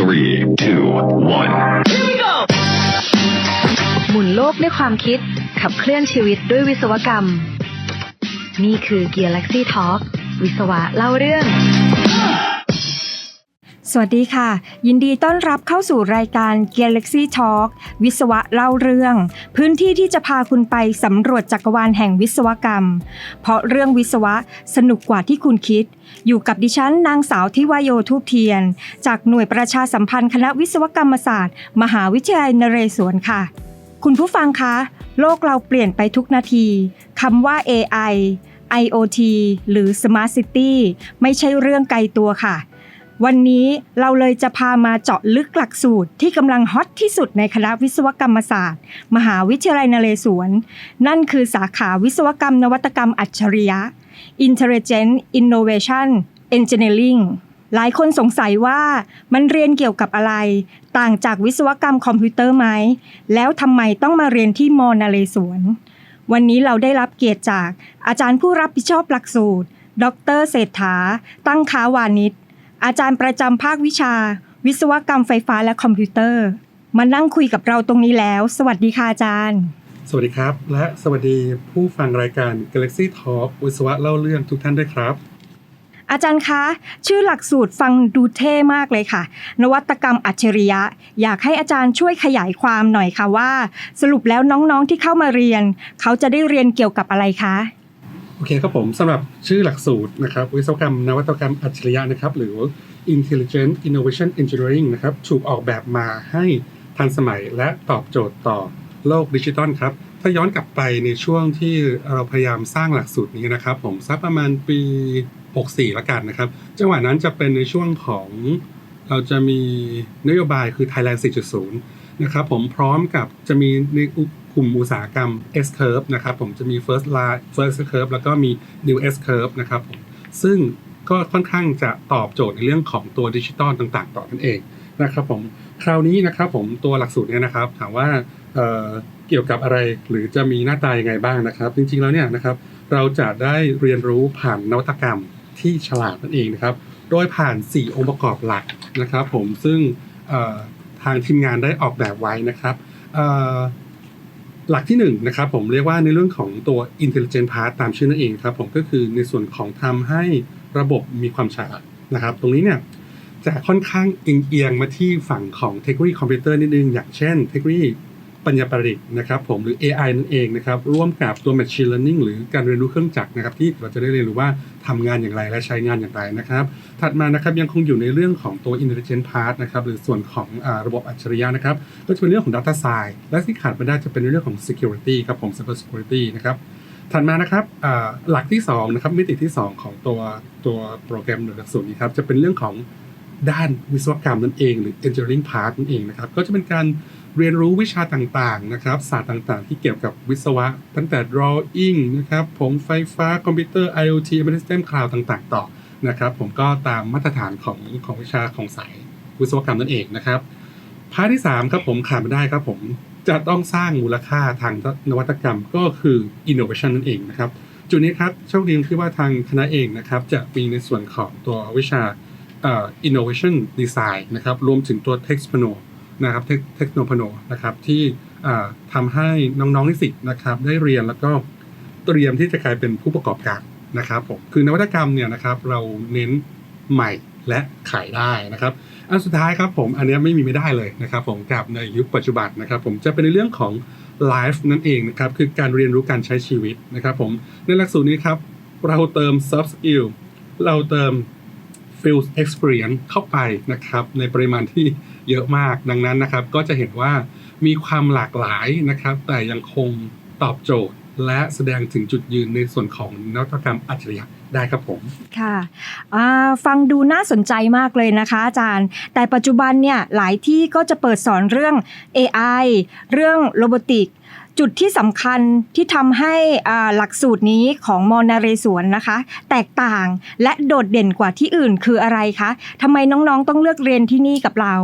Three, two, one. หมุนโลกด้วยความคิด ขับเคลื่อนชีวิตด้วยวิศวกรรม นี่คือ Galaxy Talk วิศวะเล่าเรื่อง สวัสดีค่ะ ยินดีต้อนรับเข้าสู่รายการ Galaxy Talk วิศวะเล่าเรื่อง พื้นที่ที่จะพาคุณไปสำรวจจักรวาลแห่งวิศวกรรม เพราะเรื่องวิศวะสนุกกว่าที่คุณคิด อยู่กับดิฉันนางสาวทิวายโยทูเทียน จากหน่วยประชาสัมพันธ์คณะวิศวกรรมศาสตร์ มหาวิทยาลัยนเรศวรค่ะ คุณผู้ฟังคะ โลกเราเปลี่ยนไปทุกนาทีคำว่า AI IoT หรือ Smart City ไม่ใช่เรื่องไกลตัวค่ะ วันนี้เราเลยจะพามาเจาะลึกหลักสูตรที่กำลังฮอตที่สุดในคณะวิศวกรรมศาสตร์ มหาวิทยาลัยนเรศวร นั่นคือสาขาวิศวกรรมนวัตกรรมอัจฉริยะ Intelligent Innovation Engineering หลายคนสงสัยว่ามันเรียนเกี่ยวกับอะไร ต่างจากวิศวกรรมคอมพิวเตอร์ไหม แล้วทำไมต้องมาเรียนที่มอนเรศวร วันนี้เราได้รับเกียรติจากอาจารย์ผู้รับผิดชอบหลักสูตร ดรเศรษฐา ตั้งค้าวานิช อาจารย์ประจำภาควิชา วิศวกรรมไฟฟ้าและคอมพิวเตอร์ มานั่งคุยกับเราตรงนี้แล้ว สวัสดีค่ะอาจารย์ สวัสดีครับ และสวัสดีผู้ฟังรายการ Galaxy Talk วิศวะเล่าเรื่องทุกท่านด้วยครับ อาจารย์คะ ชื่อหลักสูตรฟังดูเท่มากเลยค่ะ นวัตกรรมอัจฉริยะ อยากให้อาจารย์ช่วยขยายความหน่อยค่ะว่า สรุปแล้วน้องๆที่เข้ามาเรียน เขาจะได้เรียนเกี่ยวกับอะไรคะ โอเคครับผมสำหรับชื่อหลักสูตรนะครับวิศวกรรม นวัตกรรมอัจฉริยะนะครับ หรือ Intelligent Innovation Engineering นะครับถูกออกแบบมาให้ทันสมัยและตอบโจทย์ต่อโลกดิจิตอลครับ ถ้าย้อนกลับไปในช่วงที่เราพยายามสร้างหลักสูตรนี้นะครับ ผมสักประมาณปี 64 ละกันนะครับ จังหวะนั้นจะเป็นในช่วงของเราจะมีนโยบายคือ Thailand 4.0 นะครับผมพร้อมกับจะมีใน กลุ่มอุตสาหกรรม S curve นะครับผมจะมี first line first curve แล้วก็มี new S curve นะครับผมซึ่งก็ค่อนข้างจะตอบโจทย์ในเรื่องของตัวดิจิตอลต่างๆ ต่อนั่นเองนะครับผมคราวนี้นะครับผมตัวหลักสูตรเนี่ยนะครับถามว่าเเกี่ยวกับอะไรหรือจะมีหน้าตายังไงบ้างนะครับ จริงๆแล้วเนี่ยนะครับเราจะได้เรียนรู้ผ่านนวัตกรรมที่ฉลาดนั่นเองนะครับโดยผ่าน 4 องค์ประกอบหลักนะครับผมซึ่งทางทีมงานได้ออกแบบไว้นะครับ หลักที่1นงนะครับผมเรียกว่าในเรื่องของตัว intelligent part ตามชื่อนั่นเองครับผมก็คือในส่วนของทำให้ระบบมีความฉลาดนะครับ ตรงนี้เนี่ยจะค่อนข้างเอียงมาที่ฝั่งของเทคโนโลยีคอมพิวเตอร์นิดนึง อย่างเช่น เทคโนโลยี ปัญญาประดิษฐ์นะครับผมหรือ AI นั่นเองนะครับร่วมกับตัว Machine Learning หรือการเรียนรู้เครื่องจักรนะครับที่เราจะได้เรียนรู้ว่าทำงานอย่างไรและใช้งานอย่างไรนะครับ ถัดมานะครับยังคงอยู่ในเรื่องของตัว intelligent part นะครับหรือส่วนของอาระบบอัจฉริยะนะครับก็จะเป็นเรื่องของ data science และที่ขาดไม่ได้จะเป็นในเรื่องของ security ครับผม cyber security นะครับถัดมานะครับหลักที่2นะครับมิติที่ 2 ของตัวตัวโปรแกรมหรือหลักสูตรนี้ครับจะเป็นเรื่องของ ด้านวิศวกรรมนั่นเอง หรือ engineering part นั่นเองนะครับ ก็จะเป็นการเรียนรู้วิชาต่างๆนะครับศาสตร์ต่างๆ ที่เกี่ยวกับวิศวะ ตั้งแต่ drawing นะครับผมไฟฟ้าคอมพิวเตอร์ IoT embedded system cloud ต่างๆ ต่อนะครับผมก็ตามมาตรฐานของของวิชาของสายวิศวกรรมนั่นเองนะครับพาร์ทที่3ครับผมขาดไม่ได้ครับผมจะต้องสร้างมูลค่าทางนวัตกรรมก็คือ innovation นั่นเองนะครับจุดนี้ครับโชคดีที่ว่าทางคณะเองนะครับจะมีในส่วนของตัววิชา innovation design นะครับรวมถึงตัว Textpano นะครับ Technopano นะครับที่อ่าทำให้น้องๆนิสิตนะครับได้เรียนแล้วก็เตรียมที่จะกลายเป็นผู้ประกอบการนะครับผมคือนวัตกรรมเนี่ยนะครับเราเน้นใหม่และขายได้นะครับอันสุดท้ายครับผมอันนี้ไม่มีไม่ได้เลยนะครับผมกับในยุคปัจจุบันนะครับผมจะเป็นในเรื่องของไลฟ์นั่นเองนะครับคือการเรียนรู้การใช้ชีวิตนะครับผมในหลักสูตรนี้ครับเราเติม soft skill เราเติม field experience เข้าไปนะครับในปริมาณที่เยอะมากดังนั้นนะครับ ก็จะเห็นว่ามีความหลากหลายนะครับ แต่ยังคงตอบโจทย์และแสดงถึงจุดยืนในส่วนของนวัตกรรมอัจฉริยะได้ครับผม ค่ะฟังดูน่าสนใจมากเลยนะคะ อาจารย์ แต่ปัจจุบันเนี่ยหลายที่ก็จะเปิดสอนเรื่อง AI เรื่องโรบอติก จุดที่สำคัญที่ทำให้หลักสูตรนี้ของมอนาเรศวรนะคะ แตกต่างและโดดเด่นกว่าที่อื่นคืออะไรคะทำไมน้องๆต้องเลือกเรียนที่นี่กับเรา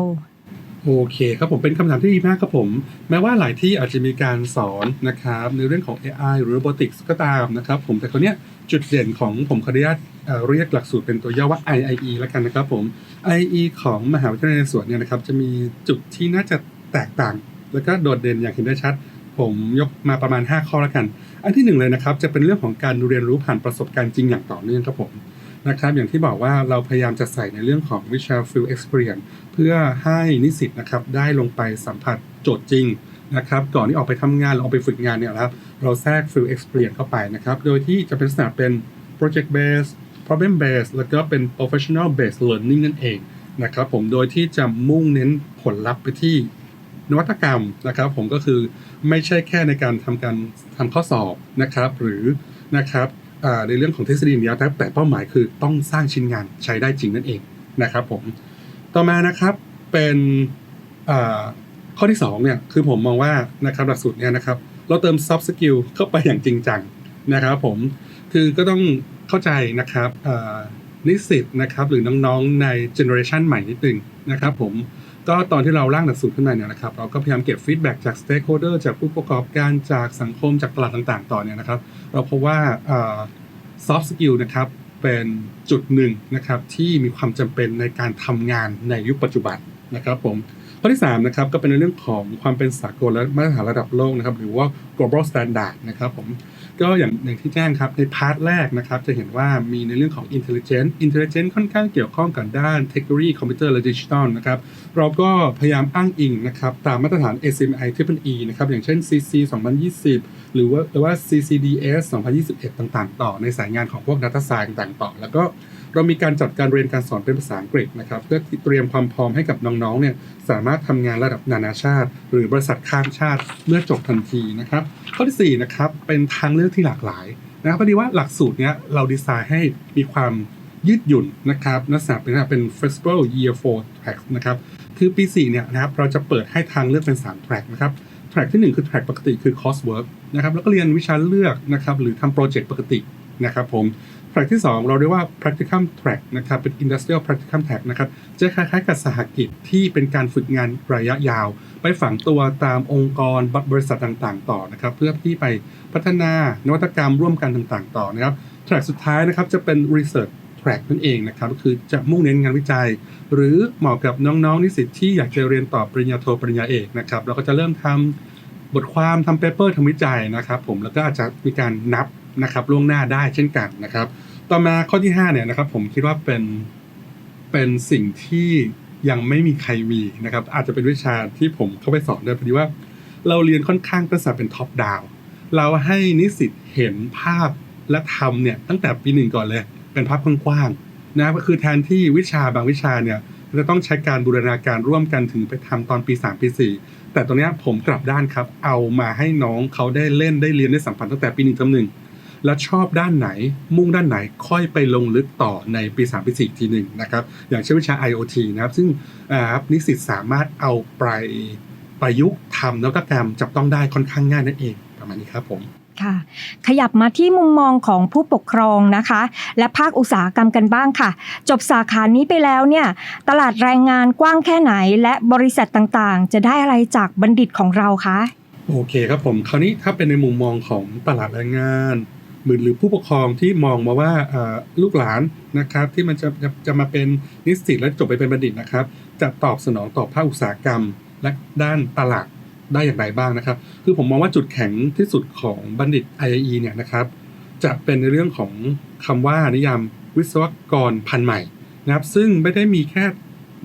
โอเคครับผมเป็นคำถามที่ดีมากครับผม แม้ว่าหลายที่อาจจะมีการสอนนะครับในเรื่องของ AI หรือ Robotics ก็ตามนะครับผมแต่คนเนี้ยจุดเด่นของผมขออนุญาตเรียกหลักสูตรเป็นตัวย่อว่า IIE แล้วกันนะครับผม IIE ของมหาวิทยาลัยนเรศวรเนี่ยนะครับจะมีจุดที่น่าจะแตกต่าง แล้วก็โดดเด่นอย่างเห็นได้ชัด ผมยกมาประมาณ 5 ข้อแล้วกัน อันที่หนึ่งเลยนะครับ จะเป็นเรื่องของการเรียนรู้ผ่านประสบการณ์จริงอย่างต่อเนื่องครับผมนะครับอย่างที่บอกว่าเราพยายามจะใส่ในเรื่องของวิชา field experience เพื่อให้นิสิตนะครับได้ลงไปสัมผัสโจทย์จริงนะครับก่อนที่ออกไปทำงานหรือออกไปฝึกงานเนี่ยนะครับเราแทรก field experience เข้าไปนะครับโดยที่จะเป็นลักษณะเป็น project based problem based แล้วก็เป็น professional based learning นั่นเองนะครับผมโดยที่จะมุ่งเน้นผลลัพธ์ไปที่ นวัตกรรมนะครับผมก็คือไม่ใช่แค่ในการทำการทำข้อสอบนะครับ หรือนะครับในเรื่องของทฤษฎีอย่างเดียวแต่เป้าหมายคือต้องสร้างชิ้นงานใช้ได้จริงนั่นเองนะครับผมต่อมานะครับเป็นข้อที่2เนี่ยคือผมมองว่านะครับหลักสูตรเนี่ยนะครับเราเติม soft skill เข้าไปอย่างจริงจังนะครับผมคือก็ต้องเข้าใจนะครับนิสิตนะครับหรือน้องๆในเจเนอเรชันใหม่นิดนึงนะครับผม ก็ตอนที่เราร่างหลักสูตรขึ้นมาเนี่ยนะครับเราก็พยายามเก็บฟีดแบ็กจากสเต็กโฮเดอร์จากผู้ประกอบการจากสังคมจากตลาดต่างๆ ต่อเนี่ยนะครับ เราพบว่าซอฟต์สกิลนะครับเป็นจุดหนึ่งนะครับที่มีความจำเป็นในการทำงานในยุคปัจจุบันนะครับผมข้อที่3นะครับก็เป็นในเรื่องของความเป็นสากลและมาตรฐานระดับโลกนะครับหรือว่า global standard นะครับผม ก็อย่างอย่างที่แจ้งครับในพาร์ทแรกนะครับจะเห็นว่ามีในเรื่องของ intelligence intelligence ค่อนข้างเกี่ยวข้องกับด้านเทคโนโลยีคอมพิวเตอร์และดิจิทัลนะครับเราก็พยายามอ้างอิงนะครับตามมาตรฐาน ACMI Triple E นะครับอย่างเช่น CC 2020 หรือว่าหรือว่า CCDS 2021 ต่างๆ ต่อในสายงานของพวก Data Science ต่างๆ ต่อ แล้วก็ เรามีการจัดการเรียนการสอนเป็นภาษาอังกฤษนะครับเพื่อเตรียมความพร้อมให้กับน้องๆเนี่ยสามารถทำงานระดับนานาชาติ หรือบริษัทข้ามชาติเมื่อจบทันทีนะครับ ข้อที่4นะครับเป็นทางเลือกที่หลากหลายนะครับพอดีว่าหลักสูตรเนี้ยเราดีไซน์ให้มีความยืดหยุ่นนะครับลักษณะเป็นเป็น flexible year 4 track นะครับคือปี4เนี่ยนะครับเราจะเปิดให้ทางเลือกเป็น 3 track นะครับ track ที่ 1 คือ track ปกติคือ coursework นะครับแล้วก็เรียนวิชาเลือกนะครับหรือทำโปรเจกต์ปกตินะครับผม track ที่ 2 เราเรียกว่า practicum track นะครับ เป็น industrial practicum track นะครับ จะคล้ายๆกับสหกิจที่เป็นการฝึกงานระยะยาว ไปฝังตัวตามองค์กรบริษัทต่างๆ ต่อนะครับ เพื่อที่ไปพัฒนานวัตกรรมร่วมกันต่างๆ ต่อนะครับ track สุดท้ายนะครับจะเป็น research track นั่นเองนะครับ ก็คือจะมุ่งเน้นงานวิจัย หรือเหมาะกับน้องๆนิสิตที่อยากจะเรียนต่อปริญญาโทปริญญาเอกนะครับ เราก็จะเริ่มทำบทความทำเปเปอร์ทำวิจัยนะครับ ผมแล้วก็อาจจะมีการนับ นะครับล่วงหน้าได้เช่นกันนะครับ ต่อมาข้อที่5เนี่ยนะครับผมคิดว่าเป็นเป็นสิ่งที่ยังไม่มีใครมีนะครับ อาจจะเป็นวิชาที่ผมเข้าไปสอนด้วยพอดีว่า เราเรียนค่อนข้างลักษณะเป็นท็อปดาวเราให้นิสิตเห็นภาพและทำเนี่ยตั้งแต่ปีหนึ่งก่อนเลย เป็นภาพกว้างๆนะก็คือแทนที่วิชาบางวิชาเนี่ยจะต้องใช้การบูรณาการร่วมกันถึงไปทำตอนปี 3 ปี 4 แต่ตรงนี้ผมกลับด้านครับ เอามาให้น้องเขาได้เล่นได้เรียนได้สัมพันธ์ตั้งแต่ปีหนึ่งเทอมหนึ่ง แล้วชอบด้านไหนมุ่งด้านไหนค่อยไปลงลึกต่อในปี 3 ปี4ทีหนึ่งนะครับอย่างเช่นวิชา IoT นะครับซึ่งอ่าครับนิสิตสามารถเอาไปประยุกต์ทำนวัตกรรมจับต้องได้ค่อนข้างง่ายนั่นเองประมาณนี้ครับผมค่ะขยับมาที่มุมมองของผู้ปกครองนะคะ และภาคอุตสาหกรรมกันบ้างค่ะ จบสาขานี้ไปแล้วเนี่ยตลาดแรงงานกว้างแค่ไหน และบริษัทต่างๆ จะได้อะไรจากบัณฑิตของเราคะโอเคครับผมคราวนี้ถ้าเป็นในมุมมองของตลาดแรงงาน หรือหรือผู้ปกครองที่มองมาว่าลูกหลานนะครับที่มันจะจะจะมาเป็นนิสิตและจบไปเป็นบัณฑิตนะครับ จะตอบสนองต่อภาคอุตสาหกรรม และด้านตลาดได้อย่างไรบ้างนะครับ คือผมมองว่าจุดแข็งที่สุดของบัณฑิต IIE เนี่ยนะครับ จะเป็นในเรื่องของคำว่านิยามวิศวกรพันใหม่นะครับซึ่งไม่ได้มีแค่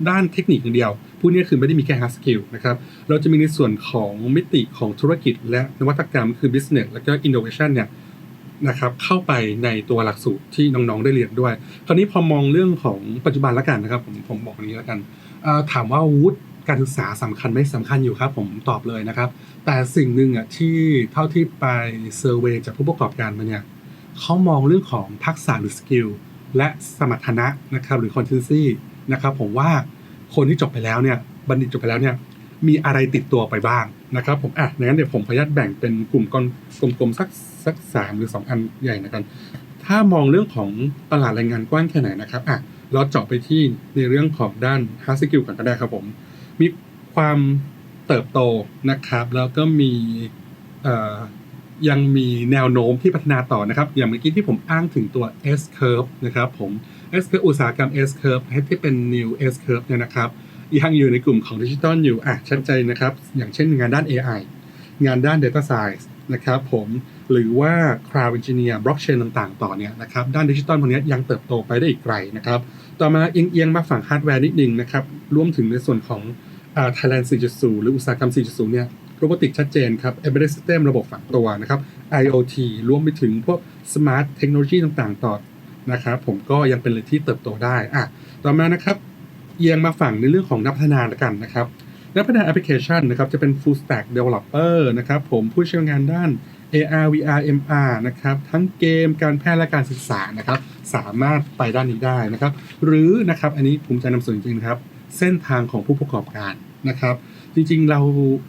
ด้านเทคนิคอย่างเดียวพูดง่ายๆคือไม่ได้มีแค่ hard skill นะครับ เราจะมีในส่วนของมิติของธุรกิจและนวัตกรรมคือ business และก็ innovation เนี่ย นะครับเข้าไปในตัวหลักสูตรที่น้องๆได้เรียนด้วย คราวนี้พอมองเรื่องของปัจจุบันแล้วกันนะครับผมผมบอกอย่างนี้แล้วกันถามว่าวุฒิการศึกษาสำคัญไม่สำคัญอยู่ครับ ผมตอบเลยนะครับ แต่สิ่งหนึ่งอะที่เท่าที่ไปเซอร์เวยจากผู้ประกอบการมาเนี่ยเขามองเรื่องของทักษะหรือสกิลและสมรรถนะนะครับหรือ competency นะครับผมว่าคนที่จบไปแล้วเนี่ยบัณฑิตจบไปแล้วเนี่ยมีอะไรติดตัวไปบ้างนะครับผมอะงั้นเดี๋ยวผมขออนุญาตแบ่งเป็นกลุ่มก้อนกลมๆสัก สักสามหรือสองอันใหญ่นะครับถ้ามองเรื่องของตลาดแรงงานกว้างแค่ไหนนะครับอะเราเจาะไปที่ในเรื่องของด้าน hard skill กันก็ได้ครับผม มีความเติบโตนะครับ แล้วก็มียังมีแนวโน้มที่พัฒนาต่อนะครับ อย่างเมื่อกี้ที่ผมอ้างถึงตัว S curve นะครับผม S curve อุตสาหกรรม S curve ที่เป็น new S curve เนี่ยนะครับยังอยู่ในกลุ่มของดิจิตอลอยู่อะชัดเจนนะครับ อย่างเช่นงานด้าน AI งานด้าน Data Science นะครับผม หรือว่า Cloud Engineer Blockchain ต่างๆ ต่อเนี่ยนะครับด้านดิจิตอลพวกนี้ยังเติบโตไปได้อีกไกลนะครับต่อมาเอียงๆมาฝั่งฮาร์ดแวร์นิดนึงนะครับรวมถึงในส่วนของอ่า Thailand 4.0 หรืออุตสาหกรรม 4.0 เนี่ยโรบอติกชัดเจนครับ Embedded System ระบบฝังตัวนะครับ IoT รวมไปถึงพวก Smart Technology ต่างๆ ต่อนะครับผมก็ยังเป็นเลยที่เติบโตได้อะต่อมานะครับเอียงมาฝั่งในเรื่องของนักพัฒนาละกันนะครับนักพัฒนาแอปพลิเคชันนะครับจะเป็น full stack developer นะครับผมผู้เชี่ยวชาญด้าน AR VR MR นะครับทั้งเกมการแพทย์และการศึกษานะครับสามารถไปด้านนี้ได้นะครับหรือนะครับอันนี้ภูมิใจนำเสนอจริงๆนะครับเส้นทางของผู้ประกอบการนะครับจริงๆเรา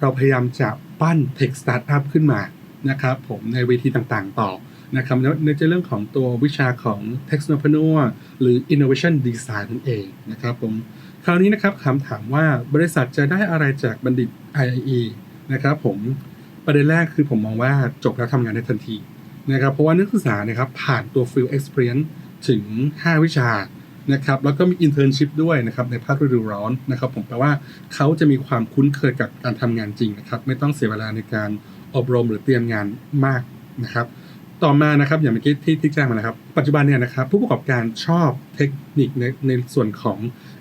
เราพยายามจะปั้น Tech Startup ขึ้นมานะครับผมในเวทีต่างๆต่อนะครับในในเรื่องของตัววิชาของ Technopreneur หรือ Innovation Design นั่นเองนะครับผมคราวนี้นะครับคำถามว่าบริษัทจะได้อะไรจากบัณฑิต IIE นะครับผม ประเด็นแรกคือผมมองว่าจบแล้วทำงานได้ทันทีนะครับเพราะว่านักศึกษานะครับผ่านตัว Field Experience ถึง 5 วิชานะครับแล้วก็มี Internship ด้วยนะครับในภาคฤดูร้อนนะครับผมแปลว่าเขาจะมีความคุ้นเคยกับการทำงานจริงนะครับไม่ต้องเสียเวลาในการอบรมหรือเตรียมงานมากนะครับต่อมานะครับอย่างเมื่อกี้ที่ที่แจ้งมานะครับ ปัจจุบันเนี่ยนะครับผู้ประกอบการชอบเทคนิคในในส่วนของ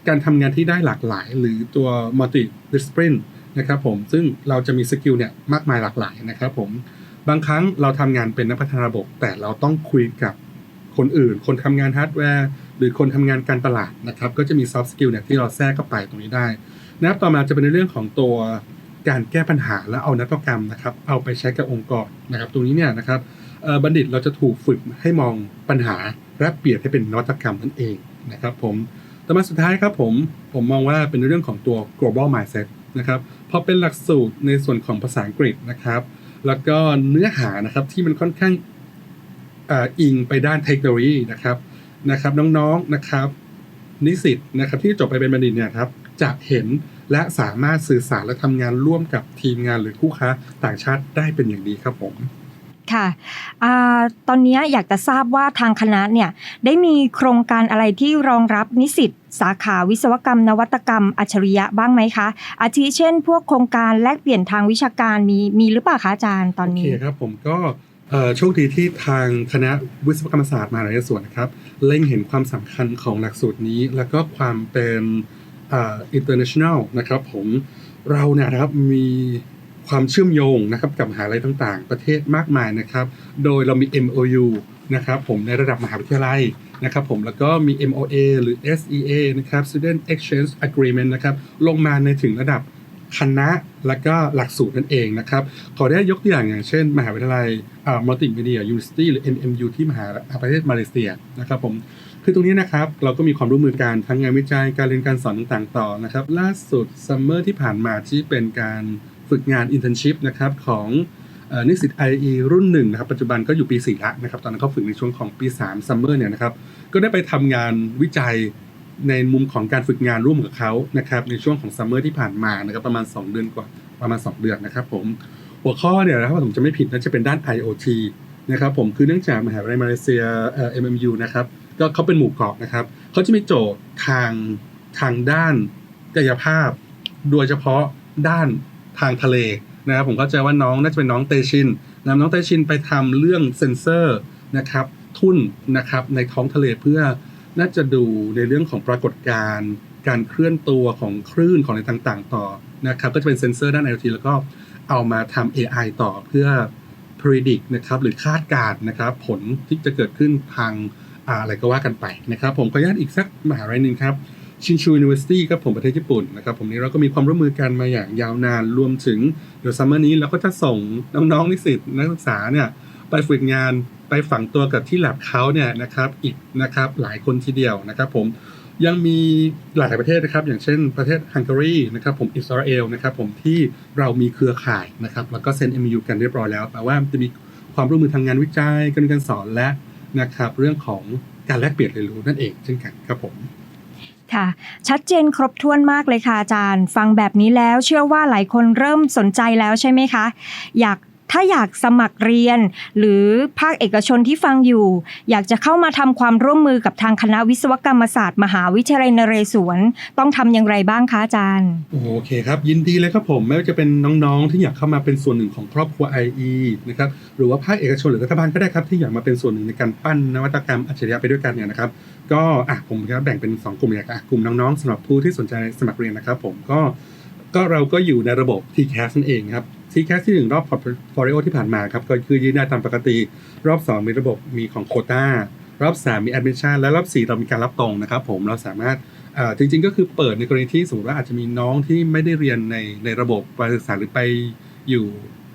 การทำงานที่ได้หลากหลาย หรือตัว multi discipline นะครับผมซึ่งเราจะมีสกิลเนี่ยมากมายหลากหลายนะครับผมบางครั้งเราทำงานเป็นนักพัฒนาระบบ แต่เราต้องคุยกับคนอื่น คนทำงานฮาร์ดแวร์หรือคนทำงานการตลาดนะครับก็จะมี soft skill เนี่ยที่เราแทรกเข้าไปตรงนี้ได้นะครับต่อมาจะเป็นในเรื่องของตัวการแก้ปัญหาและเอานวัตกรรมนะครับเอาไปใช้กับองค์กรนะครับตรงนี้เนี่ยนะครับบัณฑิตเราจะถูกฝึกให้มองปัญหาและเปลี่ยนให้เป็นนวัตกรรมนั่นเองนะครับผมต่อมาสุดท้ายครับผมผมมองว่าเป็นเรื่องของตัว global mindset นะครับพอเป็นหลักสูตรในส่วนของภาษาอังกฤษนะครับ แล้วก็เนื้อหานะครับที่มันค่อนข้างอิงไปด้านเทคโนโลยีนะครับนะครับน้องๆนะครับ นิสิตนะครับที่จบไปเป็นบัณฑิตเนี่ยครับจะเห็นและสามารถสื่อสารและทำงานร่วมกับทีมงานหรือคู่ค้าต่างชาติได้เป็นอย่างดีครับผม ค่ะอตอนนี้อยากจะทราบว่าทางคณะเนี่ยได้มีโครงการอะไรที่รองรับนิสิตสาขาวิศวกรรม นวัตกรรม อัจฉริยะบ้างไหมคะ อาทิเช่น พวกโครงการแลกเปลี่ยนทางวิชาการมีมีหรือเปล่าคะอาจารย์ตอนนี้โอเคครับผมก็โชคดีที่ทางคณะวิศวกรรมศาสตร์มหาวิทยาลัยสวนนะครับเล็งเห็นความสำคัญของหลักสูตรนี้ แล้วก็ความเป็นอ่อ international นะครับผมเราเนี่ยนะครับมี ความเชื่อมโยงนะครับกับมหาลัยต่างๆ ประเทศมากมายนะครับ โดยเรามี MOU นะครับผมในระดับมหาวิทยาลัยนะครับผมแล้วก็มี MOA หรือ SEA นะครับ Student Exchange Agreement นะครับลงมาในถึงระดับคณะและก็หลักสูตรนั่นเองนะครับ ขอได้ยกตัวอย่างอย่างเช่น มหาวิทยาลัยมัลติมีเดียยูนิสตี้หรือ MMU ที่มหาประเทศมาเลเซียนะครับผมคือตรงนี้นะครับเราก็มีความร่วมมือกันทั้งงานวิจัยการเรียนการสอนต่างๆ ต่อนะครับ ล่าสุดซัมเมอร์ที่ผ่านมาที่เป็นการ ฝึกงานอินเทอร์ชิพนะครับของนิสิต IE รุ่นหนึ่งนะครับปัจจุบันก็อยู่ปี4ละนะครับตอนนั้นเขาฝึกในช่วงของปี3ซัมเมอร์เนี่ยนะครับก็ได้ไปทำงานวิจัยในมุมของการฝึกงานร่วมกับเขานะครับในช่วงของซัมเมอร์ที่ผ่านมานะครับประมาณ 2 เดือนกว่าประมาณ 2 เดือนนะครับผมหัวข้อเนี่ยนะครับผมจะไม่ผิดนะจะเป็นด้าน IoT นะครับผมคือเนื่องจากมหาวิทยาลัยมาเลเซียเอ่อ MMU นะครับก็เขาเป็นหมู่เกาะนะครับเขาจะมีโจทย์ทางทางด้านกายภาพ โดยเฉพาะด้าน ทางทะเลนะครับผมเข้าใจว่าน้องน่าจะเป็นน้องเตชินนำน้องเตชินไปทำเรื่องเซ็นเซอร์นะครับทุ่นนะครับในท้องทะเลเพื่อน่าจะดูในเรื่องของปรากฏการณ์การเคลื่อนตัวของคลื่นของอะไรต่างๆ ต่อนะครับก็จะเป็นเซ็นเซอร์ด้าน IoT แล้วก็เอามาทำ AI ต่อเพื่อ predict นะครับหรือคาดการณ์นะครับผลที่จะเกิดขึ้นทางอ่าอะไรก็ว่ากันไปนะครับ ผมขออนุญาตอีกสักมหาลัยหนึ่งครับ ชินชู University ครับผมประเทศญี่ปุ่นนะครับผมนี้เราก็มีความร่วมมือกันมาอย่างยาวนานรวมถึงเดี๋ยวซัมเมอร์นี้เราก็จะส่งน้องๆนิสิตนักศึกษาเนี่ยไปฝึกงานไปฝังตัวกับที่แลบเขาเนี่ยนะครับอีกนะครับหลายคนทีเดียวนะครับผมยังมีหลายประเทศนะครับ อย่างเช่นประเทศฮังการีนะครับผมอิสราเอลนะครับผมที่เรามีเครือข่ายนะครับแล้วก็เซ็น MU กันเรียบร้อยแล้วแปลว่าจะมีความร่วมมือทางงานวิจัยการเรียนการสอนและนะครับเรื่องของการแลกเปลี่ยนเรียนรู้นั่นเองเช่นกันครับผม ค่ะ ชัดเจนครบถ้วนมากเลยค่ะอาจารย์ ฟังแบบนี้แล้วเชื่อว่าหลายคนเริ่มสนใจแล้วใช่ไหมคะ อยาก ถ้าอยากสมัครเรียน หรือภาคเอกชนที่ฟังอยู่ อยากจะเข้ามาทำความร่วมมือกับทางคณะวิศวกรรมศาสตร์ มหาวิทยาลัยนเรศวร ต้องทำอย่างไรบ้างคะอาจารย์ โอเคครับ ยินดีเลยครับผมไม่ว่าจะเป็นน้องๆ ที่อยากเข้ามาเป็นส่วนหนึ่งของครอบครัว IE นะครับหรือว่าภาคเอกชนหรือรัฐบาลก็ได้ครับที่อยากมาเป็นส่วนหนึ่งในการปั้นนวัตกรรมอัจฉริยะไปด้วยกันเนี่ยนะครับก็อะผมจะแบ่งเป็น 2 กลุ่มอย่างอะกลุ่มน้องๆสำหรับผู้ที่สนใจสมัครเรียนนะครับ ผมก็ก็เราก็อยู่ในระบบ TCAS นั่นเองครับ TCAS ที่หนึ่งรอบ portfolio ที่ผ่านมาครับก็คือยืนได้ตามปกติ รอบ 2 มีระบบมีของโคต้ารอบ 3 มี admission และรอบ 4 เรามีการรับตรงนะครับผมเราสามารถจริง ๆ ก็คือเปิดในกรณีที่สมมติว่าอาจจะมีน้องที่ไม่ได้เรียนในในระบบการศึกษาหรือไปอยู่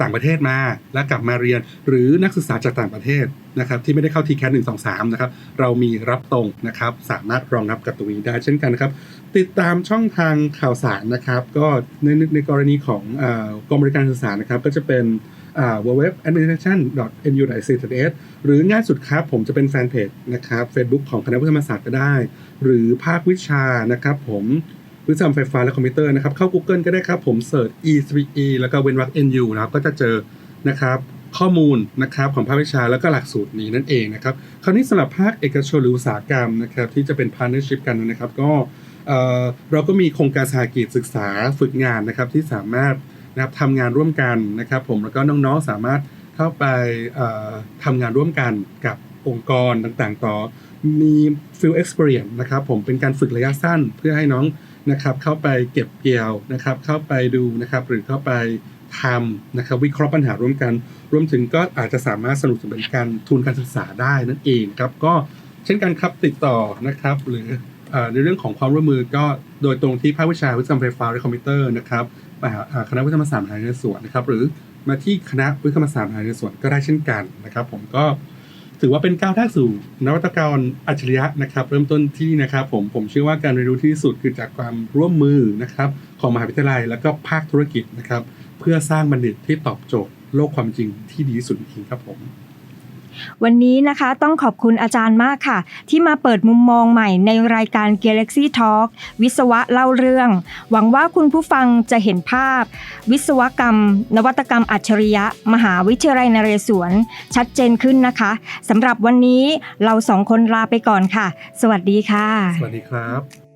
ต่างประเทศมา แล้วกลับมาเรียนหรือนักศึกษาจากต่างประเทศนะครับที่ไม่ได้เข้าทีแคสหนึ่งสองสามนะครับเรามีรับตรงนะครับสามารถรองรับกับตรงนี้ได้เช่นกันนะครับ ติดตามช่องทางข่าวสารนะครับ ก็ในในกรณีของกรมบริการศึกษารนะครับ ก็จะเป็น w w w administration nu c s หรือง่ายสุดครับ ผมจะเป็นแฟนเพจนะครับ Facebook ของคณะวิทยาศาสตร์ก็ได้ หรือภาควิชานะครับ ผมวิศวกรรมไฟฟ้าและคอมพิวเตอร์นะครับ เข้า Google ก็ได้ครับ ผมเสิร์ช e 3 e แล้วก็เว้นวรรค nu นะครับก็จะเจอนะครับข้อมูลนะครับของภาควิชาแล้วก็หลักสูตรนี้นั่นเองนะครับ คราวนี้สำหรับภาคเอกชนหรืออุตสาหกรรมนะครับที่จะเป็น partnership กันนะครับ ก็ เเราก็มีโครงการสหกิจศึกษาฝึกงานนะครับที่สามารถนะครับทำงานร่วมกันนะครับ ผมแล้วก็น้องๆสามารถเข้าไปเอ่อทำงานร่วมกันกับองค์กรต่างๆ ต่อมี field experience นะครับผมเป็นการฝึกระยะสั้นเพื่อให้น้องนะครับเข้าไปเก็บเกี่ยวนะครับ เข้าไปดูนะครับ หรือเข้าไปทำนะครับวิเคราะห์ปัญหาร่วมกัน รวมถึงก็อาจจะสามารถสนับสนุนการทุนการศึกษาได้นั่นเองครับก็เช่นกันครับติดต่อนะครับหรือ ในเรื่องของความร่วมมือก็โดยตรงที่ภาควิชาวิศวกรรมไฟฟ้าและคอมพิวเตอร์นะครับมหาคณะวิทยาศาสตร์มหาวิทยาลัยนเรศวรนะครับ หรือมาที่คณะวิทยาศาสตร์มหาวิทยาลัยนเรศวรก็ได้เช่นกันนะครับ ผมก็ถือว่าเป็นก้าวแรกสู่นวัตกรรมอัจฉริยะนะครับ เริ่มต้นที่นะครับ ผมผมเชื่อว่าการเรียนรู้ที่สุดคือจากความร่วมมือนะครับของมหาวิทยาลัย แล้วก็ภาคธุรกิจนะครับ เพื่อสร้างบัณฑิตที่ตอบโจทย์โลกความจริงที่ดีที่สุดจริงครับผม วันนี้นะคะต้องขอบคุณอาจารย์มากค่ะ ที่มาเปิดมุมมองใหม่ในรายการ Galaxy Talk วิศวะเล่าเรื่อง หวังว่าคุณผู้ฟังจะเห็นภาพ วิศวกรรม นวัตกรรมอัจฉริยะ มหาวิทยาลัยนเรศวร ชัดเจนขึ้นนะคะสำหรับวันนี้เราสองคนลาไปก่อนค่ะ สวัสดีค่ะ สวัสดีครับ